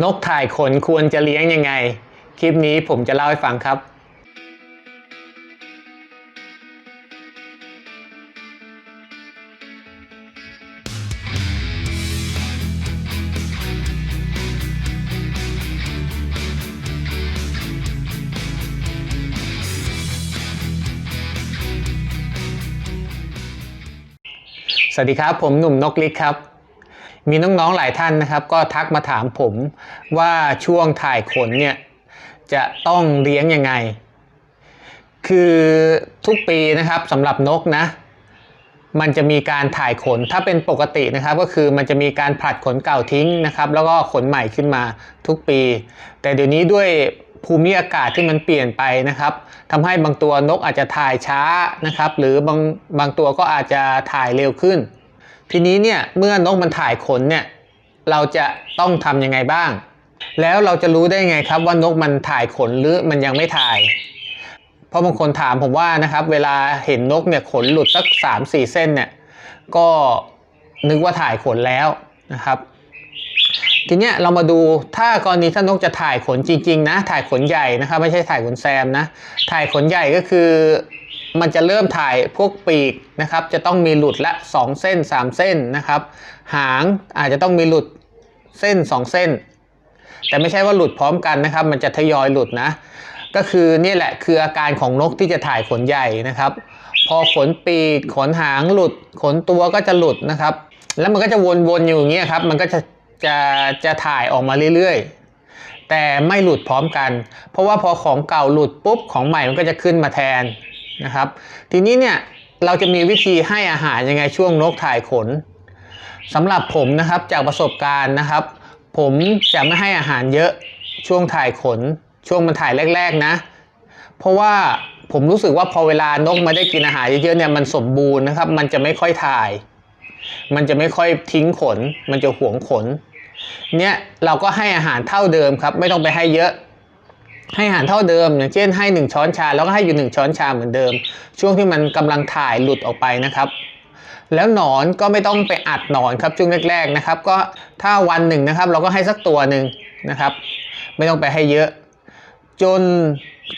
นกถ่ายขนควรจะเลี้ยงยังไง คลิปนี้ผมจะเล่าให้ฟังครับ สวัสดีครับ ผมหนุ่มนกลิกครับ มีน้องๆหลายท่านนะครับ ก็ทักมาถามผมว่าช่วงถ่ายขนเนี่ยจะต้องเลี้ยงยังไง คือทุกปีนะครับสำหรับนกนะมันจะมีการถ่ายขนถ้าเป็นปกตินะครับ ก็คือมันจะมีการผลัดขนเก่าทิ้งนะครับ แล้วก็ขนใหม่ขึ้นมาทุกปี แต่เดี๋ยวนี้ด้วยภูมิอากาศที่มันเปลี่ยนไปนะครับทำให้บางตัวนกอาจจะถ่ายช้านะครับ หรือบางบางตัวก็อาจจะถ่ายเร็วขึ้น ทีนี้เนี่ยเมื่อนกมันถ่ายขนเนี่ยเราจะต้องทำยังไงบ้าง แล้วเราจะรู้ได้ไงครับว่านกมันถ่ายขนหรือมันยังไม่ถ่าย เพราะบางคนถามผมว่านะครับเวลาเห็นนกเนี่ยขนหลุดสัก 3-4 เส้นเนี่ยก็นึกว่าถ่ายขนแล้วนะครับ ทีเนี้ยเรามาดูถ้ากรณีถ้านกจะถ่ายขนจริงๆนะถ่ายขนใหญ่นะครับไม่ใช่ถ่ายขนแซมนะถ่ายขนใหญ่ก็คือ มันจะเริ่มถ่ายพวกปีกนะครับ จะต้องมีหลุดละ 2 เส้น 3 เส้นนะครับ หางอาจจะต้องมีหลุดเส้น 2 เส้น แต่ไม่ใช่ว่าหลุดพร้อมกันนะครับ มันจะทยอยหลุดนะ ก็คือนี่แหละคืออาการของนกที่จะถ่ายขนใหญ่นะครับ พอขนปีกขนหางหลุด ขนตัวก็จะหลุดนะครับ แล้วมันก็จะวนๆอยู่อย่างเงี้ยครับ มันก็จะจะจะถ่ายออกมาเรื่อยๆ แต่ไม่หลุดพร้อมกัน เพราะว่าพอของเก่าหลุดปุ๊บของใหม่มันก็จะขึ้นมาแทน นะครับ ทีนี้เนี่ยเราจะมีวิธีให้อาหารยังไงช่วงนกถ่ายขนสำหรับผมนะครับจากประสบการณ์นะครับ ผมจะไม่ให้อาหารเยอะช่วงถ่ายขน ช่วงมันถ่ายแรก ๆนะ เพราะว่าผมรู้สึกว่าพอเวลานกมาได้กินอาหารเยอะๆเนี่ยมันสมบูรณ์นะครับ มันจะไม่ค่อยถ่าย มันจะไม่ค่อยทิ้งขน มันจะหวงขน เนี่ยเราก็ให้อาหารเท่าเดิมครับ ไม่ต้องไปให้เยอะ ให้อาหารเท่าเดิม อย่างเช่นให้หนึ่งช้อนชา แล้วก็ให้อยู่หนึ่งช้อนชาเหมือนเดิม ช่วงที่มันกำลังถ่ายหลุดออกไปนะครับ แล้วหนอนก็ไม่ต้องไปอัดหนอนครับช่วงแรกๆนะครับ ก็ถ้าวันหนึ่งนะครับ เราก็ให้สักตัวหนึ่งนะครับ ไม่ต้องไปให้เยอะ จน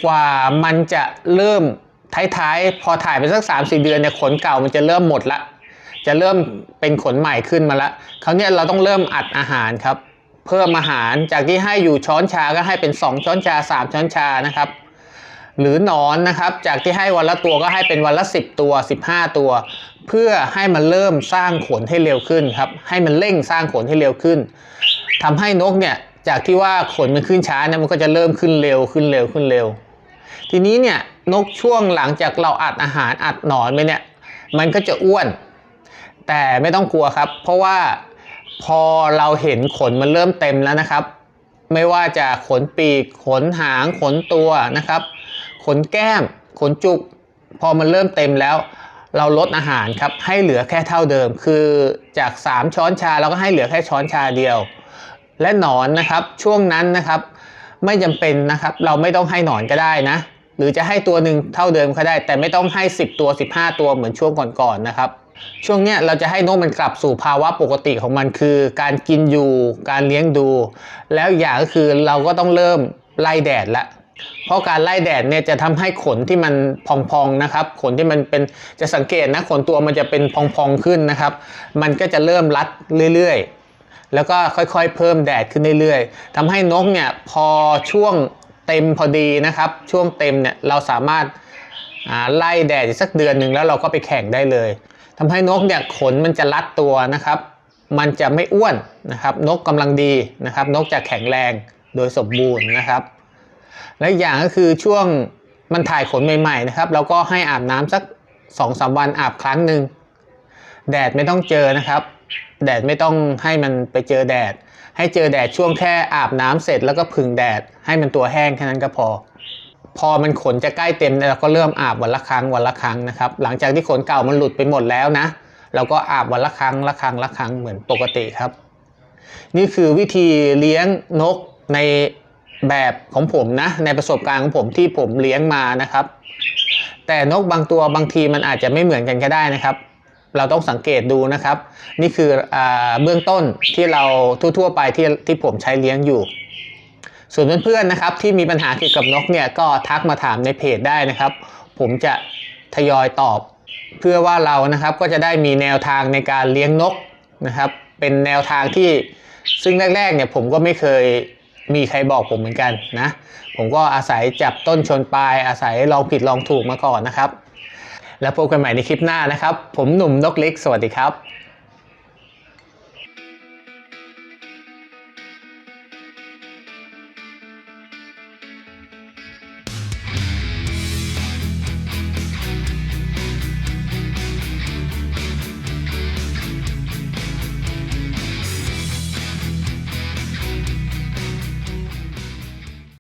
กว่ามันจะเริ่มท้ายๆพอถ่ายไปสัก3 4เดือนเนี่ยขนเก่ามันจะเริ่มหมดละจะเริ่มเป็นขนใหม่ขึ้นมาละคราวนี้เราต้องเริ่มอัดอาหารครับ เพิ่มอาหารจากที่ให้อยู่ช้อนชาก็ให้เป็น 2 ช้อนชา 3 ช้อนชานะครับ หรือนอนนะครับ จากที่ให้วันละตัวก็ให้เป็นวันละ 10 ตัว 15 ตัว เพื่อให้มันเริ่มสร้างขนให้เร็วขึ้นครับให้มันเร่งสร้างขนให้เร็วขึ้นทำให้นกเนี่ยจากที่ว่าขนมันขึ้นช้าเนี่ยมันก็จะเริ่มขึ้นเร็วขึ้นเร็วขึ้นเร็ว ทีนี้เนี่ยนกช่วงหลังจากเราอัดอาหารอัดหนอนไปเนี่ย มันก็จะอ้วน แต่ไม่ต้องกลัวครับ เพราะว่า พอเราเห็นขนมันเริ่มเต็มแล้วนะครับ ไม่ว่าจะขนปีก ขนหาง ขนตัวนะครับ ขนแก้ม ขนจุก พอมันเริ่มเต็มแล้ว เราลดอาหารครับ ให้เหลือแค่เท่าเดิม คือจาก 3 ช้อนชาเราก็ให้เหลือแค่ช้อนชาเดียว และหนอนนะครับ ช่วงนั้นนะครับ ไม่จำเป็นนะครับ เราไม่ต้องให้หนอนก็ได้นะ หรือจะให้ตัวหนึ่งเท่าเดิมก็ได้ แต่ไม่ต้องให้ 10 ตัว 15 ตัวเหมือนช่วงก่อนๆนะครับ ช่วงเนี้ยเราจะให้นกมันกลับสู่ภาวะปกติของมันคือ การกินอยู่การเลี้ยงดู แล้วอย่างก็คือเราก็ต้องเริ่มไล่แดดละเพราะการไล่แดดเนี่ยจะทำให้ขนที่มันพองๆนะครับ ขนที่มันเป็นจะสังเกตนะขนตัวมันจะเป็นพองๆขึ้นนะครับ มันก็จะเริ่มรัดเรื่อยๆ แล้วก็ค่อยๆ เพิ่มแดดขึ้นเรื่อยๆทำให้นกเนี่ยพอช่วงเต็มพอดีนะครับ ช่วงเต็มเนี่ยเราสามารถไล่แดดสักเดือนหนึ่งแล้วเราก็ไปแข่งได้เลย ทำให้นกเนี่ยขนมันจะรัดตัวนะครับ มันจะไม่อ้วนนะครับ นกกำลังดีนะครับ นกจะแข็งแรงโดยสมบูรณ์นะครับ และอย่างก็คือช่วงมันถ่ายขนใหม่ๆนะครับเราก็ให้อาบน้ำสักสองสามวันอาบครั้งหนึ่งแดดไม่ต้องเจอนะครับ แดดไม่ต้องให้มันไปเจอแดด ให้เจอแดดช่วงแค่อาบน้ำเสร็จแล้วก็ผึ่งแดดให้มันตัวแห้งแค่นั้นก็พอ พอมันขนจะใกล้เต็มเราก็เริ่มอาบวันละครั้งวันละครั้งนะครับ หลังจากที่ขนเก่ามันหลุดไปหมดแล้วนะ เราก็อาบวันละครั้งละครั้งละครั้งเหมือนปกติครับ นี่คือวิธีเลี้ยงนกในแบบของผมนะ ในประสบการณ์ของผมที่ผมเลี้ยงมานะครับ แต่นกบางตัวบางทีมันอาจจะไม่เหมือนกันก็ได้นะครับ เราต้องสังเกตดูนะครับ นี่คืออเบื้องต้นที่เราทั่วๆไปที่ที่ผมใช้เลี้ยงอยู่ ส่วนเพื่อนๆนะครับที่มีปัญหาเกี่ยวกับนกเนี่ยก็ทักมาถามในเพจได้นะครับ ผมจะทยอยตอบ เพื่อว่าเรานะครับก็จะได้มีแนวทางในการเลี้ยงนกนะครับ เป็นแนวทางที่ซึ่งแรกๆเนี่ยผมก็ไม่เคยมีใครบอกผมเหมือนกันนะผมก็อาศัยจับต้นชนปลายอาศัยลองผิดลองถูกมาก่อนนะครับ แล้วพบกันใหม่ในคลิปหน้านะครับ ผมหนุ่มนกเล็กสวัสดีครับ